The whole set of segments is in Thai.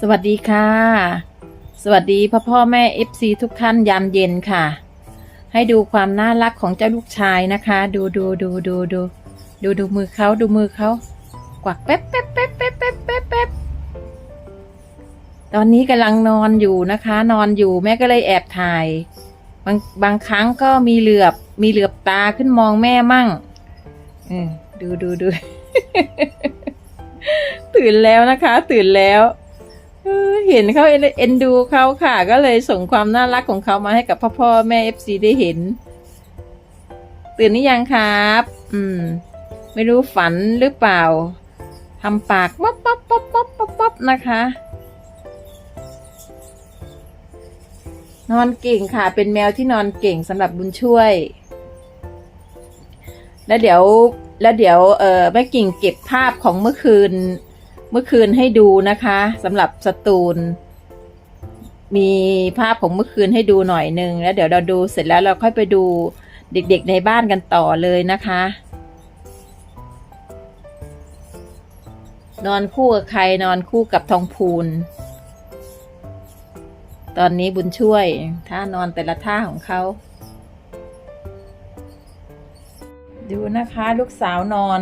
สวัสดีค่ะ สวัสดีพ่อพ่อแม่เอฟซีทุกท่านยามเย็นค่ะ ให้ดูความน่ารักของเจ้าลูกชายนะคะ ดูดูดูดูดูดูดูมือเขาดูมือเขากวักแป๊บแป๊บแป๊บแป๊บแป๊บแป๊บแป๊บตอนนี้กำลังนอนอยู่นะคะ นอนอยู่แม่ก็เลยแอบถ่าย บางบางครั้งก็มีเหลือบมีเหลือบตาขึ้นมองแม่มั่งเออดูดูดูตื่นแล้วนะคะ ตื่นแล้ว เห็นเขาเอ็นดูเขาค่ะ ก็เลยส่งความน่ารักของเขามาให้กับพ่อพ่อแม่เอฟซีได้เห็น ตื่นหรือยังครับ อืม ไม่รู้ฝันหรือเปล่าทำปากป๊อปป๊อปป๊อปป๊อปป๊อปป๊อปนะคะ นอนเก่งค่ะ เป็นแมวที่นอนเก่งสำหรับบุญช่วย แล้วเดี๋ยว แล้วเดี๋ยว เออแม่กิ่งเก็บภาพของเมื่อคืน เมื่อคืนให้ดูนะคะสำหรับสตูล มีภาพของเมื่อคืนให้ดูหน่อยนึงแล้วเดี๋ยวเราดูเสร็จแล้วเราค่อยไปดูเด็กๆในบ้านกันต่อเลยนะคะ นอนคู่กับใครนอนคู่กับทองพูน ตอนนี้บุญช่วยท่านอนแต่ละท่าของเขาดูนะคะลูกสาวนอน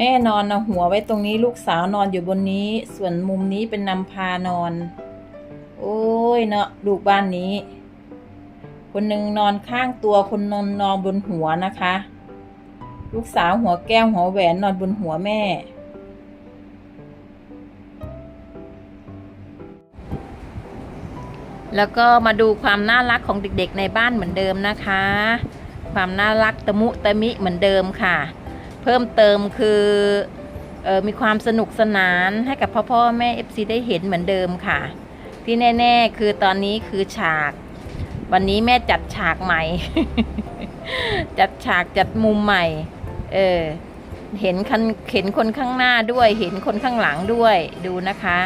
แม่นอนเอาหัวไว้ตรงนี้ลูกสาวนอนอยู่บนนี้ ส่วนมุมนี้เป็นนำพานอน โอ้ยเนาะลูกบ้านนี้ คนหนึ่งนอนข้างตัวคนนอนนอนบนหัวนะคะ ลูกสาวหัวแก้วหัวแหวนนอนบนหัวแม่ แล้วก็มาดูความน่ารักของเด็กๆในบ้านเหมือนเดิมนะคะ ความน่ารักตะมุตะมิเหมือนเดิมค่ะ เพิ่มเติมคือออมีความสนุกสนานให้กับพ่อพ่อแม่ FC ได้เห็นเหมือนเดิมค่ะ ที่แน่ ๆ คือตอนนี้คือฉาก วันนี้แม่จัดฉากใหม่ จัดฉากจัดมุมใหม่ เออเห็นคันเห็นคนข้างหน้าด้วย เห็นคนข้างหลังด้วยดูนะคะ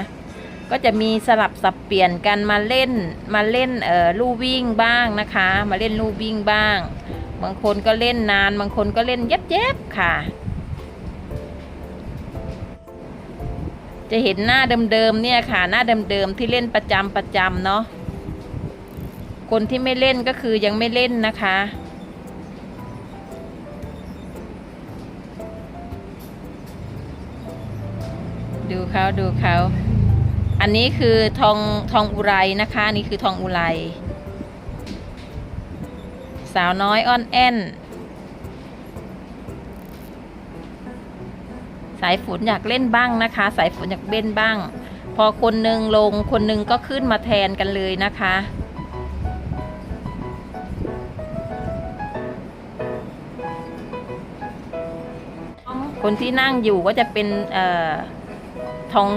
ก็จะมีสลับสับเปลี่ยนกันมาเล่นมาเล่นเอ่อลู่วิ่งบ้างนะคะ มาเล่นลู่วิ่งบ้าง บางคนก็เล่นนาน บางคนก็เล่นเย็บๆค่ะ จะเห็นหน้าเดิมๆเนี่ยค่ะ หน้าเดิมๆที่เล่นประจำประจำเนาะคนที่ไม่เล่นก็คือยังไม่เล่นนะคะดูเขาดูเขา อันนี้คือทองทองอุไรนะคะอันนี่คือทองอุไร สาวน้อยอ้อนแอนสายฝนอยากเล่นบ้างนะคะ สายฝนอยากเล่นบ้าง พอคนหนึ่งลงคนหนึ่งก็ขึ้นมาแทนกันเลยนะคะคนที่นั่งอยู่ก็จะเป็นเอ่อทอง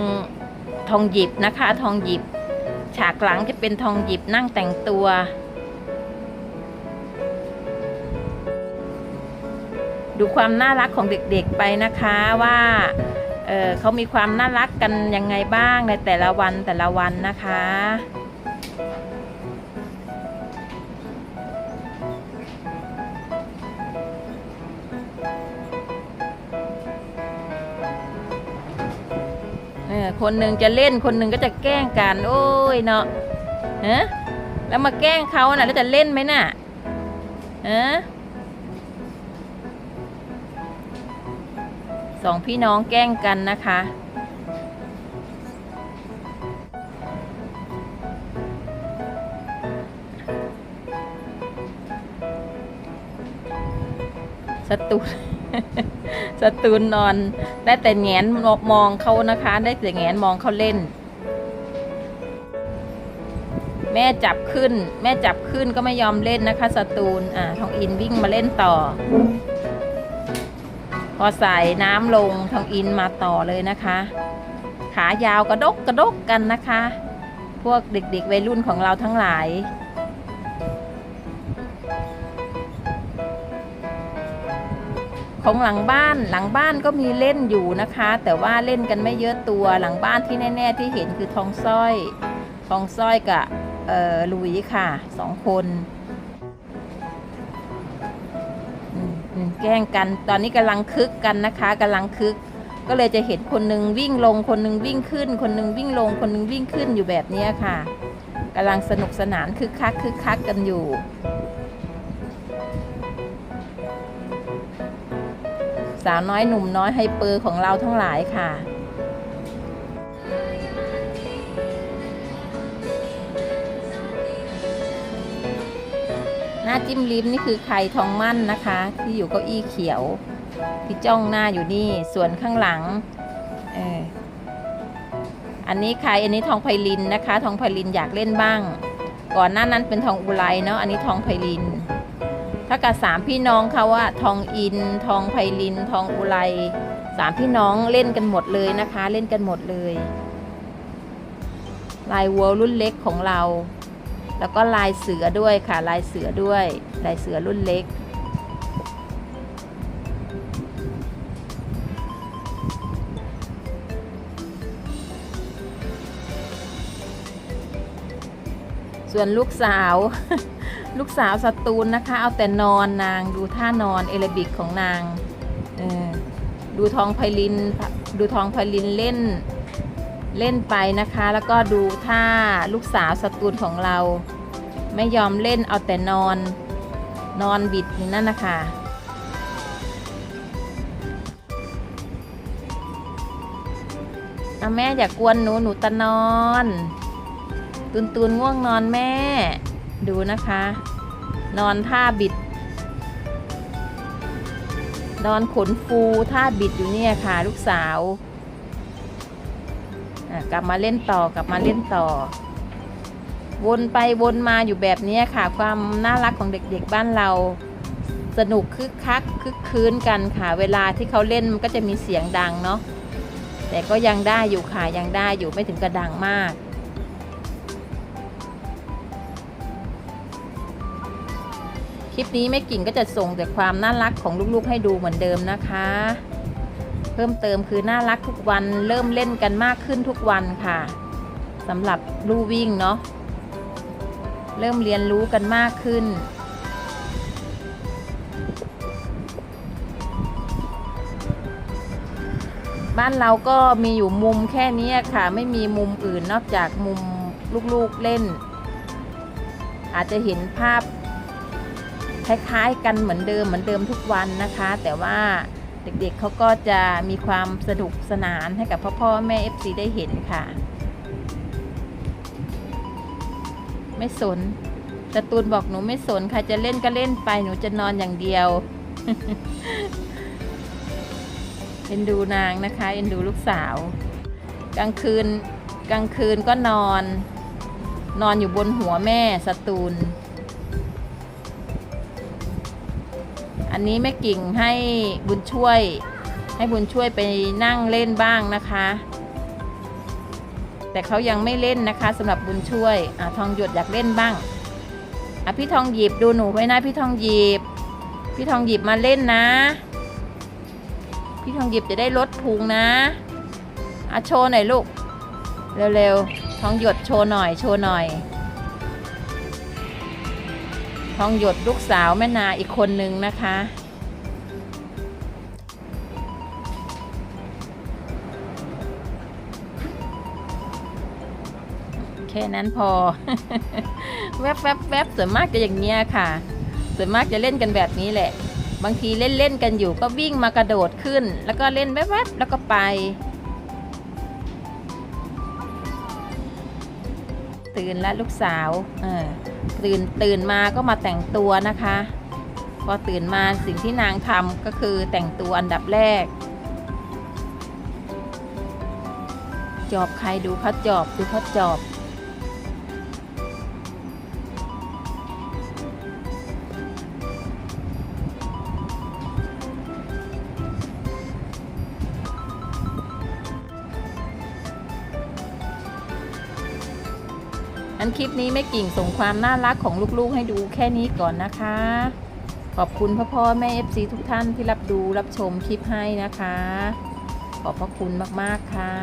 ทองหยิบนะคะ ทองหยิบ ฉากหลังจะเป็นทองหยิบนั่งแต่งตัว ดูความน่ารักของเด็กๆไปนะคะว่าเเขามีความน่ารักกันยังไงบ้างในแต่ละวันแต่ละวันนะคะเออคนหนึ่งจะเล่นคนหนึ่งก็จะแกล้งกัน โอ้ยเนาะฮะแล้วมาแกล้งเขาน่ะแล้วจะเล่นไหมน่ะฮะ สองพี่น้องแกล้งกันนะคะ สตูนสตูนนอน ได้แต่แงนมองเขานะคะ ได้แต่แงนมองเขาเล่น แม่จับขึ้น แม่จับขึ้นก็ไม่ยอมเล่นนะคะ สตูน อ่าทองอินวิ่งมาเล่นต่อ พอใส่น้ำลงทองอินมาต่อเลยนะคะ ขายาวกระดกกระดกกันนะคะ พวกเด็กๆวัยรุ่นของเราทั้งหลาย ของหลังบ้านหลังบ้านก็มีเล่นอยู่นะคะ แต่ว่าเล่นกันไม่เยอะตัวหลังบ้านที่แน่ ๆ ที่เห็นคือทองสร้อย ทองสร้อยกับเออลุยค่ะสองคน แกล้งกัน ตอนนี้กำลังคึกกันนะคะกำลังคึก ก็เลยจะเห็นคนหนึ่งวิ่งลง คนหนึ่งวิ่งขึ้น คนหนึ่งวิ่งลง คนหนึ่งวิ่งขึ้นอยู่แบบนี้ค่ะกำลังสนุกสนานคึกคักคึกคักกันอยู่ สาวน้อยหนุ่มน้อยไฮเปอร์ของเราทั้งหลายค่ะ หน้าจิ้มลิ้มนี่คือไข่ทองมั่นนะคะ ที่อยู่เก้าอี้เขียว ที่จ้องหน้าอยู่นี่ส่วนข้างหลังเอออันนี้ใครอันนี้ทองไพลินนะคะ ทองไพลินอยากเล่นบ้าง ก่อนหน้านั้นเป็นทองอุไรเนาะอันนี้ทองไพลินถ้ากับสามพี่น้องเขาว่าทองอิน ทองไพลิน ทองอุไรสามพี่น้องเล่นกันหมดเลยนะคะ เล่นกันหมดเลย ลายวัวรุ่นเล็กของเรา แล้วก็ลายเสือด้วยค่ะ ลายเสือด้วย ลายเสือรุ่นเล็ก ส่วนลูกสาว ลูกสาวสตูลนะคะ เอาแต่นอนนางดูท่านอนเอลบิกของนาง ดูทองไพลิน ดูทองไพลินเล่น เล่นไปนะคะ แล้วก็ดูท่าลูกสาวสตูลของเรา ไม่ยอมเล่นเอาแต่นอนนอนบิดอยู่นั่นนะคะเอาแม่อย่ากกวนหนูหนูตะนอน ตุนตุนง่วงนอนแม่ ดูนะคะ นอนท่าบิด นอนขนฟูท่าบิดอยู่เนี่ยค่ะ ลูกสาว กลับมาเล่นต่อกลับมาเล่นต่อ วนไปวนมาอยู่แบบนี้ค่ะ ความน่ารักของเด็กๆบ้านเรา สนุกคึกคักคึกคืนกันค่ะ เวลาที่เขาเล่นมันก็จะมีเสียงดังเนาะแต่ก็ยังได้อยู่ค่ะยังได้อยู่ไม่ถึงกระดังมากคลิปนี้แม่กิ่งก็จะส่งแต่ความน่ารักของลูกๆให้ดูเหมือนเดิมนะคะ เพิ่มเติมคือน่ารักทุกวันเริ่มเล่นกันมากขึ้นทุกวันค่ะสำหรับลู่วิ่งเนาะเริ่มเรียนรู้กันมากขึ้น บ้านเราก็มีอยู่มุมแค่นี้ค่ะ ไม่มีมุมอื่นนอกจากมุมลูกๆเล่น อาจจะเห็นภาพคล้ายๆกันเหมือนเดิมเหมือนเดิมทุกวันนะคะ แต่ว่า เด็กๆเขาก็จะมีความสนุกสนานให้กับพ่อพ่อแม่ FC ได้เห็นค่ะ ไม่สนตะตูนบอกหนูไม่สนใครจะเล่นก็เล่นไปหนูจะนอนอย่างเดียวเอ็นดูนางนะคะเอ็นดูลูกสาว กลางคืนกลางคืนก็นอน นอนอยู่บนหัวแม่สตูล อันนี้แม่กิ่งให้บุญช่วย ให้บุญช่วยไปนั่งเล่นบ้างนะคะ แต่เขายังไม่เล่นนะคะสำหรับบุญช่วยอะทองหยดอยากเล่นบ้างอะพี่ทองหยิบดูหนูไว้นะพี่ทองหยิบ พี่ทองหยิบมาเล่นนะ พี่ทองหยิบจะได้ลดพุงนะอะโชว์หน่อยลูกเร็วๆทองหยดโชว์หน่อยโชว์หน่อย ทองหยดลูกสาวแม่นาอีกคนนึงนะคะ แค่นั้นพอ แวบแวบแวบส่วนมากจะอย่างเนี้ยค่ะ ส่วนมากจะเล่นกันแบบนี้แหละ บางทีเล่นเล่นกันอยู่ก็วิ่งมากระโดดขึ้น แล้วก็เล่นแวบแวบแล้วก็ไป ตื่นและลูกสาวเออตื่นตื่นมาก็มาแต่งตัวนะคะ พอตื่นมาสิ่งที่นางทำก็คือแต่งตัวอันดับแรก จอบใครดูเขาจอบดูเขาจอบ อันคลิปนี้แม่กิ่งส่งความน่ารักของลูกๆ ให้ดูแค่นี้ก่อนนะคะ ขอบคุณพ่อพ่อแม่เอฟซีทุกท่านที่รับดูรับชมคลิปให้นะคะ ขอบพระคุณมากๆค่ะ